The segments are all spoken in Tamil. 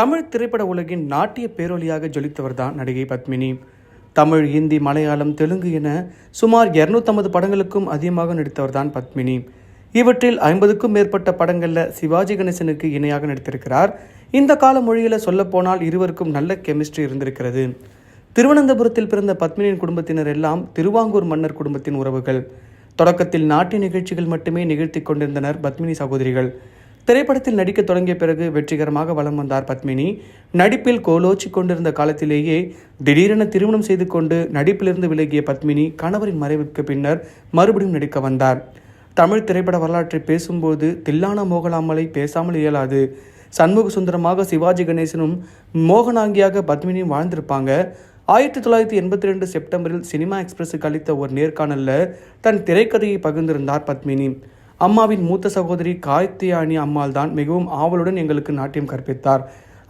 தமிழ் திரைப்பட உலகின் நாட்டிய பேரொலியாக ஜொலித்தவர் தான் நடிகை பத்மினி. தமிழ் இந்தி மலையாளம் தெலுங்கு என சுமார் 250 படங்களுக்கும் அதிகமாக நடித்தவர் தான் பத்மினி. இவற்றில் ஐம்பதுக்கும் மேற்பட்ட படங்களில் சிவாஜி கணேசனுக்கு இணையாக நடித்திருக்கிறார். இந்த கால மொழியில் சொல்லப்போனால் இருவருக்கும் நல்ல கெமிஸ்ட்ரி இருந்திருக்கிறது. திருவனந்தபுரத்தில் பிறந்த பத்மினியின் குடும்பத்தினர் எல்லாம் திருவாங்கூர் மன்னர் குடும்பத்தின் உறவுகள். தொடக்கத்தில் நாட்டிய நிகழ்ச்சிகள் மட்டுமே நிகழ்த்தி கொண்டிருந்தனர் பத்மினி சகோதரிகள். திரைப்படத்தில் நடிக்க தொடங்கிய பிறகு வெற்றிகரமாக வலம் வந்தார் பத்மினி. நடிப்பில் கோலோச்சி கொண்டிருந்த காலத்திலேயே திடீரென திருமணம் செய்து கொண்டு நடிப்பிலிருந்து விலகிய பத்மினி கணவரின் மறைவுக்கு பின்னர் மறுபடியும் நடிக்க வந்தார். தமிழ் திரைப்பட வரலாற்றை பேசும்போது தில்லான மோகலாமலை பேசாமல் இயலாது. சண்முக சுந்தரமாக சிவாஜி கணேசனும் மோகனாங்கியாக பத்மினியும் வாழ்ந்திருப்பாங்க. ஆயிரத்தி தொள்ளாயிரத்தி எண்பத்தி ரெண்டு செப்டம்பரில் சினிமா எக்ஸ்பிரஸுக்கு அளித்த ஒரு நேர்காணலில் தன் திரைக்கதையை பகிர்ந்திருந்தார் பத்மினி. அம்மாவின் மூத்த சகோதரி கார்த்தியானி அம்மாள் தான் மிகவும் ஆவலுடன் எங்களுக்கு நாட்டியம் கற்பித்தார்.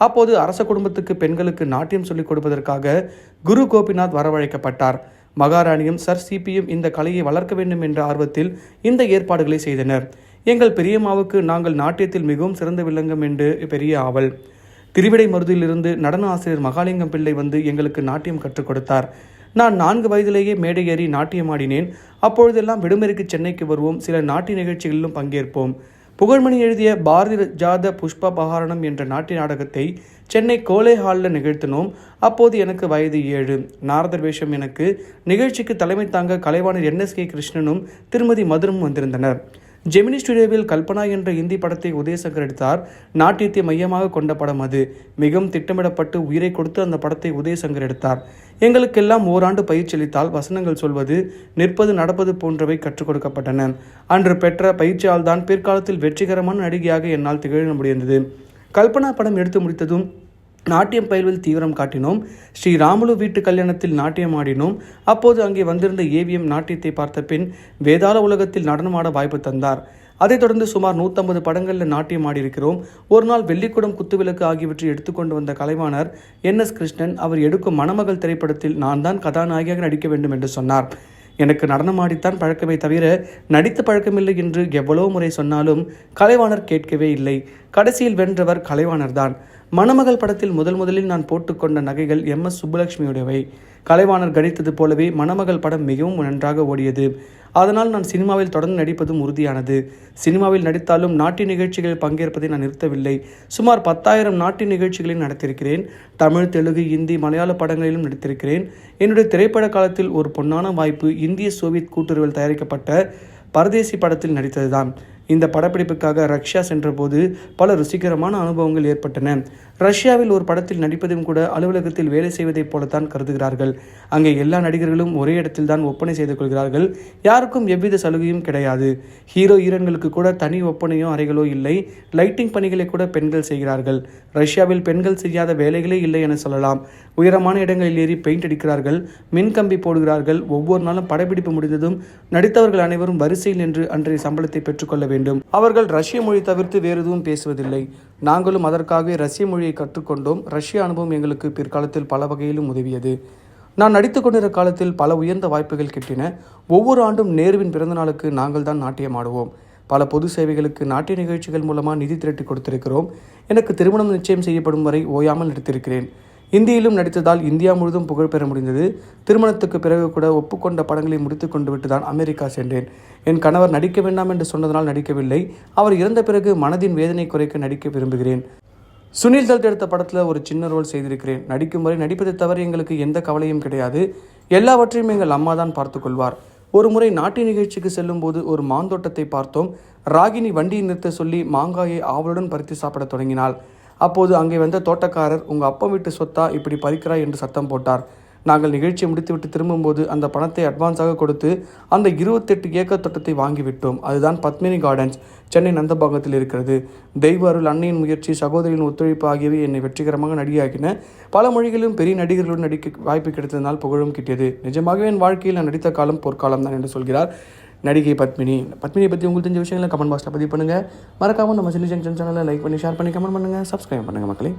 அப்போது அரச குடும்பத்துக்கு பெண்களுக்கு நாட்டியம் சொல்லிக் கொடுப்பதற்காக குரு கோபிநாத் வரவழைக்கப்பட்டார். மகாராணியும் சர் சிபியும் இந்த கலையை வளர்க்க வேண்டும் என்ற ஆர்வத்தில் இந்த ஏற்பாடுகளை செய்தனர். எங்கள் பெரியம்மாவுக்கு நாங்கள் நாட்டியத்தில் மிகவும் சிறந்து விளங்கும் என்று பெரிய ஆவல். திருவிடை மருதியிலிருந்து நடன ஆசிரியர் மகாலிங்கம் பிள்ளை வந்து எங்களுக்கு நாட்டியம் கற்றுக் கொடுத்தார். நான் நான்கு வயதிலேயே மேடை ஏறி நாட்டியமாடினேன் அப்பொழுதெல்லாம் விடுமுறைக்கு சென்னைக்கு வருவோம். சில நாட்டிய நிகழ்ச்சிகளிலும் பங்கேற்போம். புகழ்மணி எழுதிய பாரதி ஜாத புஷ்ப பகாரணம் என்ற நாட்டிய நாடகத்தை சென்னை கோலே ஹாலில் நிகழ்த்தினோம். அப்போது எனக்கு வயது ஏழு. நாரதர் வேஷம் எனக்கு. நிகழ்ச்சிக்கு தலைமை தாங்க கலைவாணர் என்எஸ்கே கிருஷ்ணனும் திருமதி மதுரும் வந்திருந்தனர். ஜெமினி ஸ்டுடியோவில் கல்பனா என்ற இந்தி படத்தை உதயசங்கர் எடுத்தார். நாட்டியத்தை மையமாக கொண்ட படம் அது. மிகவும் திட்டமிடப்பட்டு உயிரை கொடுத்து அந்த படத்தை உதயசங்கர் எடுத்தார். எங்களுக்கெல்லாம் ஓராண்டு பயிற்சி அளித்தால் வசனங்கள் சொல்வது நிற்பது நடப்பது போன்றவை கற்றுக் கொடுக்கப்பட்டன. அன்று பெற்ற பயிற்சியால் தான் பிற்காலத்தில் வெற்றிகரமான நடிகையாக என்னால் திகழ முடிந்தது. கல்பனா படம் எடுத்து முடித்ததும் நாட்டியம் பயில்வில் தீவிரம் காட்டினோம். ஸ்ரீ ராமுலு வீட்டு கல்யாணத்தில் நாட்டியம் ஆடினோம். அப்போது அங்கே வந்திருந்த ஏவிஎம் நாட்டியத்தை பார்த்த பின் வேதாள உலகத்தில் நடனமாட வாய்ப்பு தந்தார். அதைத் தொடர்ந்து சுமார் நூற்றம்பது படங்களில் நாட்டியம் ஆடியிருக்கிறோம். ஒரு நாள் வெள்ளிக்குடம் குத்துவிளக்கு ஆகியவற்றை எடுத்துக்கொண்டு வந்த கலைவாணர் என் எஸ் கிருஷ்ணன் அவர் எடுக்கும் மணமகள் திரைப்படத்தில் நான் தான் கதாநாயகியாக நடிக்க வேண்டும் என்று சொன்னார். எனக்கு நடனமாடித்தான் பழக்கமே தவிர நடித்து பழக்கமில்லை என்று எவ்வளோ முறை சொன்னாலும் கலைவாணர் கேட்கவே இல்லை. கடைசியில் வென்றவர் கலைவாணர் மணமகள் படத்தில் முதல் முதலில் நான் போட்டுக்கொண்ட நகைகள் எம் எஸ் சுப்புலட்சுமியுடையவை கலைவாணர் கணித்தது போலவே மணமகள் படம் மிகவும் நன்றாக ஓடியது. அதனால் நான் சினிமாவில் தொடர்ந்து நடிப்பதும் உறுதியானது. சினிமாவில் நடித்தாலும் நாட்டிய நிகழ்ச்சிகளில் பங்கேற்பதை நான் நிறுத்தவில்லை. சுமார் பத்தாயிரம் நாட்டிய நிகழ்ச்சிகளில் நடத்தியிருக்கிறேன் தமிழ் தெலுங்கு இந்தி மலையாள படங்களிலும் நடித்திருக்கிறேன். என்னுடைய திரைப்பட காலத்தில் ஒரு பொன்னான வாய்ப்பு இந்திய சோவியத் கூட்டுறவில் தயாரிக்கப்பட்ட பரதேசி படத்தில் நடித்ததுதான். இந்த படப்பிடிப்புக்காக ரஷ்யா சென்றபோது பல ருசிகரமான அனுபவங்கள் ஏற்பட்டன. ரஷ்யாவில் ஒரு படத்தில் நடிப்பதும் கூட அலுவலகத்தில் வேலை செய்வதைப் போலத்தான் கருதுகிறார்கள். அங்கே எல்லா நடிகர்களும் ஒரே இடத்தில் தான் ஒப்பனை செய்து கொள்கிறார்கள். யாருக்கும் எவ்வித சலுகையும் கிடையாது. ஹீரோ ஹீரோன்களுக்கு கூட தனி ஒப்பனையோ அறைகளோ இல்லை. லைட்டிங் பணிகளை கூட பெண்கள் செய்கிறார்கள். ரஷ்யாவில் பெண்கள் செய்யாத வேலைகளே இல்லை என சொல்லலாம். உயரமான இடங்களில் ஏறி பெயிண்ட் அடிக்கிறார்கள். மின்கம்பி போடுகிறார்கள். ஒவ்வொரு நாளும் படப்பிடிப்பு முடிந்ததும் நடித்தவர்கள் அனைவரும் வரிசையில் நின்று அன்றைய சம்பளத்தை பெற்றுக்கொள்ள வேண்டும். வேண்டும். அவர்கள் ரஷ்ய மொழி தவிர்த்து வேறு எதுவும் பேசுவதில்லை. நாங்களும் அதற்காகவே ரஷ்ய மொழியை கற்றுக்கொண்டோம். ரஷ்ய அனுபவம் எங்களுக்கு பிற்காலத்தில் பல வகையிலும் உதவியது. நான் நடித்து கொண்டிருந்த காலத்தில் பல உயர்ந்த வாய்ப்புகள் கிட்டின. ஒவ்வொரு ஆண்டும் நேருவின் பிறந்த நாளுக்கு நாங்கள் தான் நாட்டியம் ஆடுவோம். பல பொது சேவைகளுக்கு நாட்டிய நிகழ்ச்சிகள் மூலமாக நிதி திரட்டி கொடுத்திருக்கிறோம். எனக்கு திருமணம் நிச்சயம் செய்யப்படும் வரை ஓயாமல் நடித்திருக்கிறேன் இந்தியிலும் நடித்ததால் இந்தியா முழுதும் புகழ் பெற முடிந்தது. திருமணத்துக்கு பிறகு கூட ஒப்புக்கொண்ட படங்களை முடித்து கொண்டு விட்டு தான் அமெரிக்கா சென்றேன். என் கணவர் நடிக்க வேண்டாம் என்று சொன்னதனால் நடிக்கவில்லை. அவர் இறந்த பிறகு மனதின் வேதனை குறைக்க நடிக்க விரும்புகிறேன். சுனில் தத் எடுத்த படத்தில் ஒரு சின்ன ரோல் செய்திருக்கிறேன். நடிக்கும் வரை நடிப்பதை தவிர எங்களுக்கு எந்த கவலையும் கிடையாது. எல்லாவற்றையும் எங்கள் அம்மா தான் பார்த்துக்கொள்வார் ஒரு முறை நாட்டிய நிகழ்ச்சிக்கு செல்லும்போது ஒரு மாந்தோட்டத்தை பார்த்தோம். ராகினி வண்டியை நிறுத்த சொல்லி மாங்காயை ஆவலுடன் பறித்து சாப்பிட தொடங்கினாள். அப்போது அங்கே வந்த தோட்டக்காரர் உங்கள் அப்பா வீட்டு சொத்தா இப்படி பறிக்கிறாய் என்று சத்தம் போட்டார். நாங்கள் நிகழ்ச்சியை முடித்துவிட்டு திரும்பும்போது அந்த பணத்தை அட்வான்ஸாக கொடுத்து அந்த இருபத்தெட்டு ஏக்கர் தோட்டத்தை வாங்கிவிட்டோம். அதுதான் பத்மினி கார்டன்ஸ் சென்னை நந்தபாகத்தில் இருக்கிறது. தெய்வ அருள் அன்னையின் முயற்சி சகோதரியின் ஒத்துழைப்பு ஆகியவை என்னை வெற்றிகரமாக நடிகாக்கின பல மொழிகளிலும் பெரிய நடிகர்களுடன் நடிக்க வாய்ப்பு கிடைத்ததனால் புகழும் கிட்டியது. நிஜமாகவே என் வாழ்க்கையில் நான் நடித்த காலம் பொற்காலம் தான் என்று சொல்கிறார். நடிகை பத்மினி. பத்மினியை பற்றி உங்களுக்கு தெரிஞ்ச விஷயங்களை கமெண்ட் பாக்ஸில் பதிவு பண்ணுங்கள் மறக்காமல் நம்ம சின்ன ஜங்ஷன் சேனலை லைக் பண்ணி ஷேர் பண்ணி கமெண்ட் பண்ணுங்கள் சப்ஸ்கிரைப் பண்ணுங்கள் மக்களே.